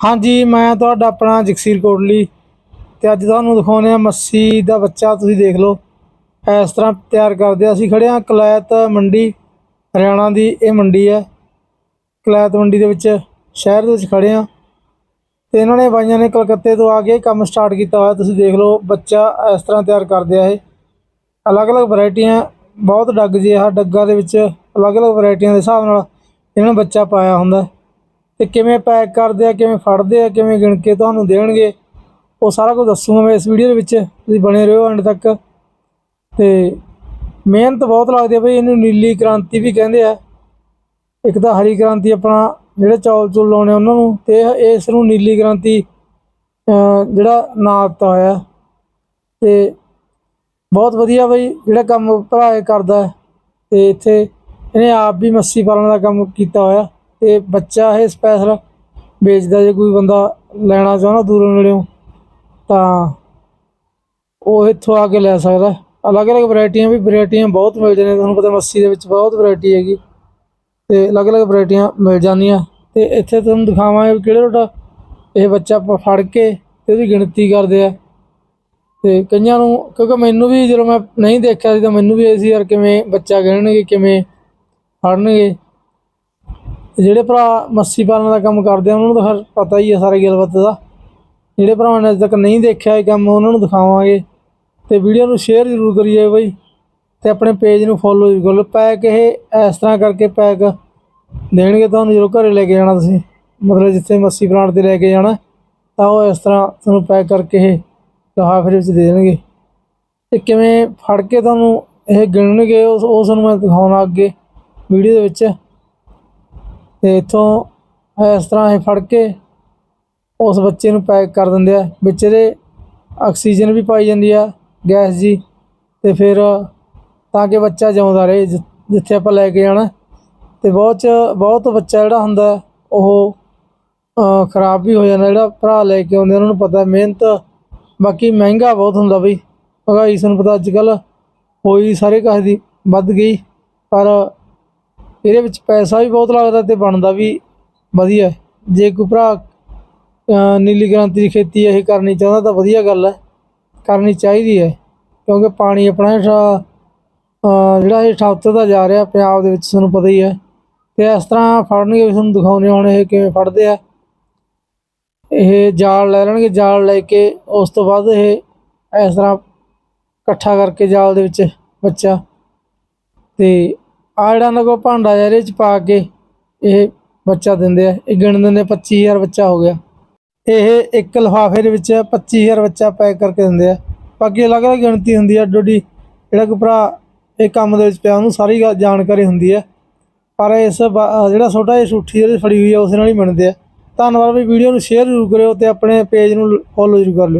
ਹਾਂਜੀ, ਮੈਂ ਤੁਹਾਡਾ ਆਪਣਾ ਜਗਸੀਰ ਕੋਟਲੀ ਤੇ ਅੱਜ ਤੁਹਾਨੂੰ ਦਿਖਾਉਂਦੇ ਆ ਮੱਸੀ ਦਾ ਬੱਚਾ, ਤੁਸੀਂ ਦੇਖ ਲਓ। ਇਸ ਤਰ੍ਹਾਂ ਤਿਆਰ ਕਰਦੇ ਆ ਅਸੀਂ ਖੜੇ ਆ ਕਲੈਤ ਮੰਡੀ, ਹਰਿਆਣਾ ਦੀ ਇਹ ਮੰਡੀ ਹੈ। ਕਲੈਤ ਮੰਡੀ ਦੇ ਵਿੱਚ, ਸ਼ਹਿਰ ਦੇ ਵਿੱਚ ਖੜੇ ਆ ਤੇ ਇਹਨਾਂ ਨੇ ਬਾਈਆਂ ਨੇ ਕਲਕੱਤੇ ਤੋਂ ਆ ਕੇ ਕੰਮ ਸਟਾਰਟ ਕੀਤਾ ਹੋਇਆ। ਤੁਸੀਂ ਦੇਖ ਲਓ, ਬੱਚਾ ਇਸ ਤਰ੍ਹਾਂ ਤਿਆਰ ਕਰਦੇ ਆ ਇਹ। ਅਲੱਗ-ਅਲੱਗ ਵੈਰਾਈਟੀਆਂ, ਬਹੁਤ ਡੱਗ ਜੀ ਆ, ਡੱਗਾ ਦੇ ਵਿੱਚ ਅਲੱਗ-ਅਲੱਗ ਵੈਰਾਈਟੀਆਂ ਦੇ ਹਿਸਾਬ ਨਾਲ ਇਹਨਾਂ ਨੇ ਬੱਚਾ ਪਾਇਆ ਹੁੰਦਾ। ਤੇ ਕਿਵੇਂ ਪੈਕ ਕਰਦੇ ਆ, ਕਿਵੇਂ ਫੜਦੇ ਆ, ਕਿਵੇਂ ਗਿਣ ਕੇ ਤੁਹਾਨੂੰ ਦੇਣਗੇ, ਉਹ ਸਾਰਾ ਕੁਝ ਦੱਸੂਗਾ ਮੈਂ ਇਸ ਵੀਡੀਓ ਦੇ ਵਿੱਚ। ਤੁਸੀਂ ਬਣੇ ਰਹੋ ਐਂਡ ਤੱਕ। ਤੇ ਮਿਹਨਤ ਬਹੁਤ ਲੱਗਦੀ ਹੈ ਬਈ, ਇਹਨੂੰ ਨੀਲੀ ਕ੍ਰਾਂਤੀ ਵੀ ਕਹਿੰਦੇ ਆ। ਇੱਕ ਤਾਂ ਹਰੀ ਕ੍ਰਾਂਤੀ ਆਪਣਾ ਜਿਹੜੇ ਚੌਲ ਚੁਲ ਲਾਉਣੇ ਉਹਨਾਂ ਨੂੰ, ਤੇ ਇਸ ਨੂੰ ਨੀਲੀ ਕ੍ਰਾਂਤੀ ਜਿਹੜਾ ਨਾਂ ਦਿੱਤਾ ਹੋਇਆ। ਤੇ ਬਹੁਤ ਵਧੀਆ ਬਈ, ਜਿਹੜਾ ਕੰਮ ਭਰਾ ਇਹ ਕਰਦਾ ਹੈ ਤੇ ਇੱਥੇ ਇਹਨੇ ਆਪ ਵੀ ਮੱਛੀ ਪਾਲਣ ਦਾ ਕੰਮ ਕੀਤਾ ਹੋਇਆ। ਤੇ ਬੱਚਾ ਇਹ ਸਪੈਸ਼ਲ ਵੇਚਦਾ ਜੇ ਕੋਈ ਬੰਦਾ ਲੈਣਾ ਚਾਹੁੰਦਾ ਦੂਰੋਂ ਨੇੜਿਓਂ, ਤਾਂ ਉਹ ਇੱਥੋਂ ਆ ਕੇ ਲੈ ਸਕਦਾ। ਅਲੱਗ-ਅਲੱਗ ਵੈਰਾਈਟੀਆਂ ਵੀ ਵੈਰਾਈਟੀਆਂ ਬਹੁਤ ਮਿਲ ਜਾਂਦੀਆਂ, ਤੁਹਾਨੂੰ ਪਤਾ ਮੱਸੀ ਦੇ ਵਿੱਚ ਬਹੁਤ ਵੈਰਾਈਟੀ ਹੈਗੀ। ਤੇ ਅਲੱਗ-ਅਲੱਗ ਵੈਰਾਈਟੀਆਂ ਮਿਲ ਜਾਂਦੀਆਂ। ਤੇ ਇੱਥੇ ਤੁਹਾਨੂੰ ਦਿਖਾਵਾਂਗੇ ਵੀ ਕਿਹੜੇ ਰੋਟਾ ਇਹ ਬੱਚਾ ਆਪਾਂ ਫੜ ਕੇ ਤੇ ਉਹਦੀ ਗਿਣਤੀ ਕਰਦੇ ਆ। ਤੇ ਕਈਆਂ ਨੂੰ, ਕਿਉਂਕਿ ਮੈਨੂੰ ਵੀ ਜਦੋਂ ਮੈਂ ਨਹੀਂ ਦੇਖਿਆ ਸੀ ਤਾਂ ਮੈਨੂੰ ਵੀ ਇਹ ਸੀ ਯਾਰ ਕਿਵੇਂ ਬੱਚਾ ਗਿਣਨਗੇ, ਕਿਵੇਂ ਫੜਨਗੇ। ਤੇ ਜਿਹੜੇ ਭਰਾ ਮੱਛੀ ਪਾਲਣ ਦਾ ਕੰਮ ਕਰਦੇ ਆ, ਉਹਨਾਂ ਨੂੰ ਤਾਂ ਫਿਰ ਪਤਾ ਹੀ ਆ ਸਾਰੀ ਗੱਲਬਾਤ ਦਾ। ਜਿਹੜੇ ਭਰਾਵਾਂ ਨੇ ਅਜੇ ਤੱਕ ਨਹੀਂ ਦੇਖਿਆ ਇਹ ਕੰਮ, ਉਹਨਾਂ ਨੂੰ ਦਿਖਾਵਾਂਗੇ। ਤੇ ਵੀਡੀਓ ਨੂੰ ਸ਼ੇਅਰ ਜ਼ਰੂਰ ਕਰੀਏ ਬਈ ਤੇ ਆਪਣੇ ਪੇਜ ਨੂੰ ਫੋਲੋ ਜ਼ਰੂਰ ਕਰੋ ਪੈਕ ਇਹ ਇਸ ਤਰ੍ਹਾਂ ਕਰਕੇ ਪੈਕ ਦੇਣਗੇ ਤੁਹਾਨੂੰ ਜਦੋਂ ਘਰੇ ਲੈ ਕੇ ਜਾਣਾ ਤੁਸੀਂ। ਮਤਲਬ ਜਿੱਥੇ ਮੱਛੀ ਪਲਾਂਟ ਤੇ ਲੈ ਕੇ ਜਾਣਾ, ਤਾਂ ਉਹ ਇਸ ਤਰ੍ਹਾਂ ਤੁਹਾਨੂੰ ਪੈਕ ਕਰਕੇ ਇਹ ਲਿਫਾਫੇ ਵਿੱਚ ਦੇ ਦੇਣਗੇ। ਤੇ ਕਿਵੇਂ ਫੜ ਕੇ ਤੁਹਾਨੂੰ ਇਹ ਗਿਣਨਗੇ, ਉਸ ਉਸ ਨੂੰ ਮੈਂ ਦਿਖਾਉਣਾ ਅੱਗੇ ਵੀਡੀਓ ਦੇ ਵਿੱਚ। ਤੇ ਇੱਥੋਂ ਇਸ ਤਰ੍ਹਾਂ ਇਹ ਫੜ ਕੇ ਉਸ ਬੱਚੇ ਨੂੰ ਪੈਕ ਕਰ ਦਿੰਦੇ ਆ। ਵਿੱਚ ਇਹਦੇ ਆਕਸੀਜਨ ਵੀ ਪਾਈ ਜਾਂਦੀ ਆ, ਗੈਸ ਜੀ, ਤੇ ਫਿਰ ਤਾਂ ਕਿ ਬੱਚਾ ਜਿਉਂਦਾ ਰਹੇ ਜਿੱਥੇ ਆਪਾਂ ਲੈ ਕੇ ਜਾਣਾ। ਤੇ ਬਹੁਤ ਚ, ਬਹੁਤ ਬੱਚਾ ਜਿਹੜਾ ਹੁੰਦਾ, ਉਹ ਖਰਾਬ ਵੀ ਹੋ ਜਾਂਦਾ। ਜਿਹੜਾ ਭਰਾ ਲੈ ਕੇ ਆਉਂਦੇ ਉਹਨਾਂ ਨੂੰ ਪਤਾ ਮਿਹਨਤ, ਬਾਕੀ ਮਹਿੰਗਾ ਬਹੁਤ ਹੁੰਦਾ ਬਈ। ਮਹਿੰਗਾਈ ਤੁਹਾਨੂੰ ਪਤਾ ਅੱਜ ਕੱਲ ਹੋਈ ਸਾਰੇ ਕਾਸੇ ਦੀ, ਵੱਧ ਗਈ। ਪਰ ਇਹਦੇ ਵਿੱਚ ਪੈਸਾ ਵੀ ਬਹੁਤ ਲੱਗਦਾ ਤੇ ਬਣਦਾ ਵੀ ਵਧੀਆ ਜੇ ਕੋਈ ਭਰਾ ਨੀਲੀ ਕ੍ਰਾਂਤੀ ਦੀ ਖੇਤੀ ਇਹ ਕਰਨੀ ਚਾਹੁੰਦਾ ਤਾਂ ਵਧੀਆ ਗੱਲ ਹੈ। ਕਰਨੀ ਚਾਹੀਦੀ ਹੈ, ਕਿਉਂਕਿ ਪਾਣੀ ਆਪਣਾ ਹੇਠਾਂ ਜਿਹੜਾ ਇਹ ਉੱਤਰਦਾ ਜਾ ਰਿਹਾ ਪੰਜਾਬ ਦੇ ਵਿੱਚ ਤੁਹਾਨੂੰ ਪਤਾ ਹੀ ਹੈ। ਤੇ ਇਸ ਤਰ੍ਹਾਂ ਫੜਨਗੇ ਵੀ ਤੁਹਾਨੂੰ ਦਿਖਾਉਣੇ ਹੁਣ ਇਹ ਕਿਵੇਂ ਫੜਦੇ ਆ। ਇਹ ਜਾਲ ਲੈ ਲੈਣਗੇ, ਜਾਲ ਲੈ ਕੇ ਉਸ ਤੋਂ ਬਾਅਦ ਇਹ ਇਸ ਤਰ੍ਹਾਂ ਇਕੱਠਾ ਕਰਕੇ ਜਾਲ ਦੇ ਵਿੱਚ ਬੱਚਾ ਤੇ ਆ ਜਿਹੜਾ ਨਾ ਕੋਲ ਭਾਂਡਾ ਜਿਹਾ ਇਹਦੇ ਚ ਪਾ ਕੇ ਇਹ ਬੱਚਾ ਦਿੰਦੇ ਆ। ਇਹ ਗਿਣ ਦਿੰਦੇ 25000 ਬੱਚਾ ਹੋ ਗਿਆ। ਇਹ ਇੱਕ ਲਿਫਾਫੇ ਦੇ ਵਿੱਚ 25000 ਬੱਚਾ ਪੈਕ ਕਰਕੇ ਦਿੰਦੇ ਆ। ਬਾਕੀ ਅਲੱਗ-ਅਲੱਗ ਗਿਣਤੀ ਹੁੰਦੀ ਆ, ਡੋਡੀ ਜਿਹੜਾ ਕੋਈ ਭਰਾ ਇਹ ਕੰਮ ਦੇ ਵਿੱਚ ਪਿਆ, ਉਹਨੂੰ ਸਾਰੀ ਗੱਲ ਜਾਣਕਾਰੀ ਹੁੰਦੀ ਹੈ ਪਰ ਇਸ ਬ- ਜਿਹੜਾ ਛੋਟਾ ਜਿਹਾ ਸੁੱਠੀ ਜਿਹੜੀ ਫੜੀ ਹੋਈ ਆ, ਉਸ ਨਾਲ ਹੀ ਬਣਦੇ ਆ। ਧੰਨਵਾਦ ਵੀ ਵੀਡੀਓ ਨੂੰ ਸ਼ੇਅਰ ਜ਼ਰੂਰ ਕਰਿਓ ਤੇ ਆਪਣੇ ਪੇਜ ਨੂੰ ਫੋਲੋ ਜ਼ਰੂਰ ਕਰ ਲਿਓ।